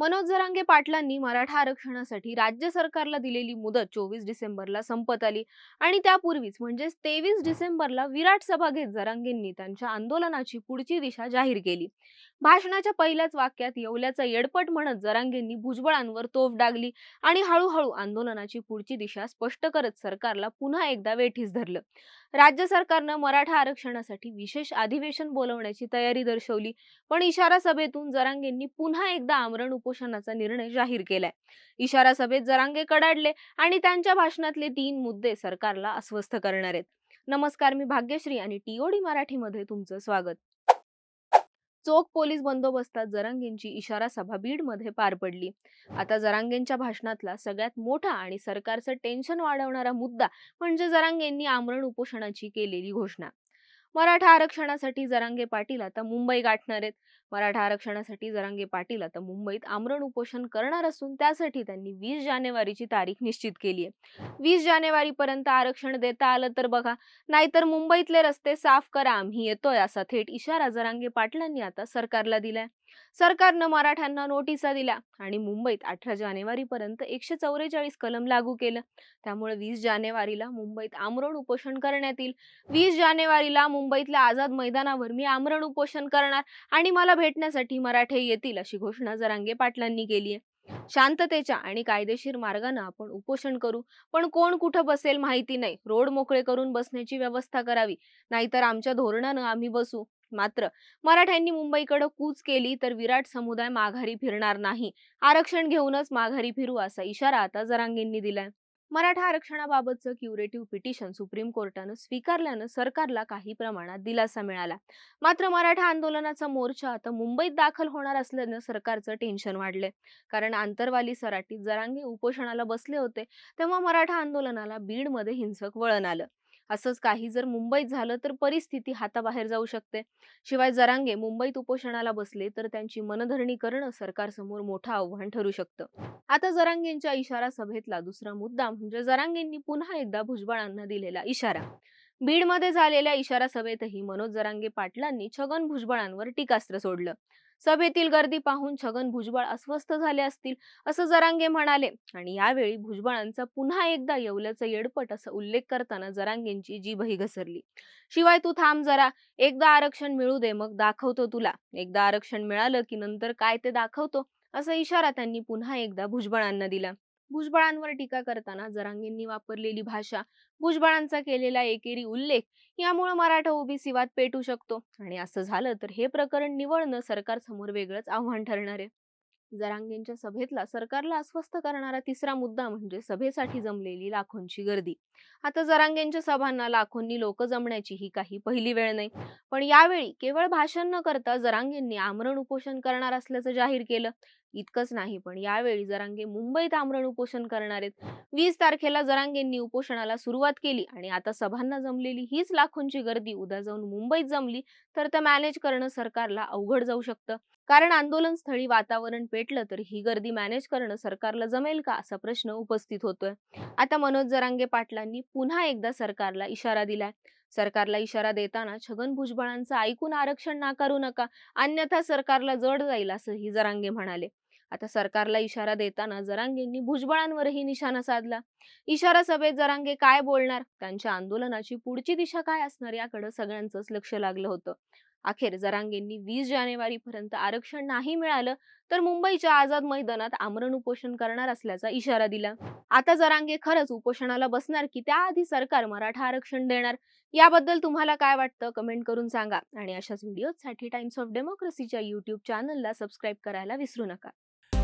मनोज जरांगे पाटलांनी मराठा आरक्षणासाठी राज्य सरकारला दिलेली मुदत चोवीस डिसेंबरला संपत आली आणि त्यापूर्वीच म्हणजेच तेवीस डिसेंबरला विराट सभा घेत जरांगेंनी त्यांच्या आंदोलनाची पुढची दिशा जाहीर केली. भाषणाच्या पहिल्याच वाक्यात येवल्याचा येडपट म्हणत जरांगेंनी भुजबळांवर तोफ डागली आणि हळूहळू आंदोलनाची पुढची दिशा स्पष्ट करत सरकारला पुन्हा एकदा वेठीस धरलं. राज्य सरकारनं मराठा आरक्षणासाठी विशेष अधिवेशन बोलवण्याची तयारी दर्शवली पण इशारा सभेतून जरांगेंनी पुन्हा एकदा आमरण उप उपोषणाचा निर्णय जाहीर केलाय. इशारा सभेत जरांगे कडाडले आणि त्यांच्या भाषणातले तीन मुद्दे सरकारला अस्वस्थ करणार आहेत. नमस्कार मी भाग्यश्री आणि टीओडी मराठीमध्ये तुमचं स्वागत. चोख पोलीस बंदोबस्तात जरांगेंची इशारा सभा बीडमध्ये पार पडली. आता जरांगेंच्या भाषणातला सगळ्यात मोठा आणि सरकारचं टेन्शन वाढवणारा मुद्दा म्हणजे जरांगेंनी आमरण उपोषणाची केलेली घोषणा. मराठा आरक्षणासाठी जरांगे पाटील आता मुंबई गाठणार आहेत. मराठा आरक्षणासाठी जरांगे पाटील आता मुंबईत आमरण उपोषण करणार असून त्यासाठी त्यांनी वीस जानेवारीची तारीख निश्चित केली आहे. वीस जानेवारीपर्यंत आरक्षण देता आलं तर बघा नाहीतर मुंबईतले रस्ते साफ करा आम्ही येतोय असा थेट इशारा जरांगे पाटलांनी आता सरकारला दिलाय. सरकारनं मराठ्यांना नोटिसा दिल्या आणि मुंबईत अठरा जानेवारी पर्यंत एकशे चौवेचाळीस कलम लागू केलं. त्यामुळे वीस जानेवारीला मुंबईत आमरण उपोषण करण्यात येईल. वीस जानेवारीला मुंबईतल्या आझाद मैदानावर मी आमरण उपोषण करणार आणि मला भेटण्यासाठी मराठे येतील अशी घोषणा जरांगे पाटलांनी केली आहे शांततेच्या आणि कायदेशीर मार्गानं आपण उपोषण करू पण कोण कुठं बसेल माहिती नाही. रोड मोकळे करून बसण्याची व्यवस्था करावी नाहीतर आमच्या धोरणानं आम्ही बसू. मात्र मराठ्यांनी मुंबईकडे कूच केली तर विराट समुदाय माघारी फिरणार नाही. आरक्षण घेऊनच माघारी फिरू असा इशारा आता जरांगेंनी दिलाय. मराठा आरक्षणाबाबतचं क्युरेटिव्ह पिटिशन सुप्रीम कोर्टानं स्वीकारल्यानं सरकारला काही प्रमाणात दिलासा मिळाला. मात्र मराठा आंदोलनाचा मोर्चा आता मुंबईत दाखल होणार असल्यानं सरकारचं टेन्शन वाढलंय. कारण आंतरवाली सराटीत जरांगे उपोषणाला बसले होते तेव्हा मराठा आंदोलनाला बीडमध्ये हिंसक वळण आलं. असंच काही जर मुंबईत झालं तर परिस्थिती हाताबाहेर जाऊ शकते. शिवाय जरांगे मुंबईत उपोषणाला बसले तर त्यांची मनधरणी करणं सरकारसमोर मोठं आव्हान ठरू शकतं. आता जरांगेंच्या इशारा सभेतला दुसरा मुद्दा म्हणजे जरांगेंनी पुन्हा एकदा भुजबळांना दिलेला इशारा. बीडमध्ये झालेल्या इशारा सभेतही मनोज जरांगे पाटलांनी छगन भुजबळांवर टीकास्त्र सोडलं. सभेतील गर्दी पाहून छगन भुजबळ अस्वस्थ झाले असतील असं जरांगे म्हणाले. आणि यावेळी भुजबळांचा पुन्हा एकदा येवल्याचं येडपट असा उल्लेख करताना जरांगेंची जीभही घसरली. शिवाय तू थांब जरा एकदा आरक्षण मिळू दे मग दाखवतो तुला. एकदा आरक्षण मिळालं की नंतर काय ते दाखवतो असा इशारा त्यांनी पुन्हा एकदा भुजबळांना दिला. भुजबळांवर टीका करताना जरांगेंनी वापरलेली भाषा भुजबळांचा केलेला एकेरी उल्लेख यामुळे मराठा ओबीसी वाद पेटू शकतो. आणि असं झालं तर हे प्रकरण निवडणं सरकार समोर वेगळंच आव्हान ठरणार आहे. जरांगेंच्या सभेतला सरकारला अस्वस्थ करणारा तिसरा मुद्दा म्हणजे सभेसाठी जमलेली लाखोंची गर्दी. आता जरांगेंच्या सभांना लाखोंनी लोक जमण्याची ही काही पहिली वेळ नाही. पण यावेळी केवळ भाषण न करता जरांगेंनी आमरण उपोषण करणार असल्याचं जाहीर केलं. इतकंच नाही. पण यावेळी जरांगे मुंबईत आमरण उपोषण करणार आहेत. वीस तारखेला जरांगेंनी उपोषणाला सुरुवात केली आणि आता सभांना जमलेली हीच लाखोंची गर्दी उद्या जाऊन मुंबईत जमली तर ते मॅनेज करणं सरकारला अवघड जाऊ शकतं. कारण आंदोलन स्थळी वातावरण पेटलं तर ही गर्दी मॅनेज करणं सरकारला जमेल का असा प्रश्न उपस्थित होतोय. आता मनोज जरांगे पाटलांनी पुन्हा एकदा सरकारला इशारा दिलाय. सरकारला इशारा देताना छगन भुजबळांचं ऐकून आरक्षण नाकारू नका. अन्यथा सरकारला जड जाईल असंही जरांगे म्हणाले. आता सरकारला इशारा देताना जरांगेंनी भुजबळांवरही निशाणा साधला. इशारा सभेत जरांगे काय बोलणार? त्यांच्या आंदोलनाची पुढची दिशा काय असणार? याकडे सगळ्यांचंच लक्ष लागलं होतं. अखेर जरांगेंनी वीस जानेवारी पर्यंत आरक्षण नाही मिळालं तर मुंबईच्या आझाद मैदानात आमरण उपोषण करणार असल्याचा इशारा दिला. आता जरांगे खरंच उपोषणाला बसणार की त्याआधी सरकार मराठा आरक्षण देणार? याबद्दल तुम्हाला काय वाटतं? कमेंट करून सांगा. आणि अशाच व्हिडिओसाठी टाइम्स ऑफ डेमोक्रेसीच्या युट्यूब चॅनलला सबस्क्राईब करायला विसरू नका.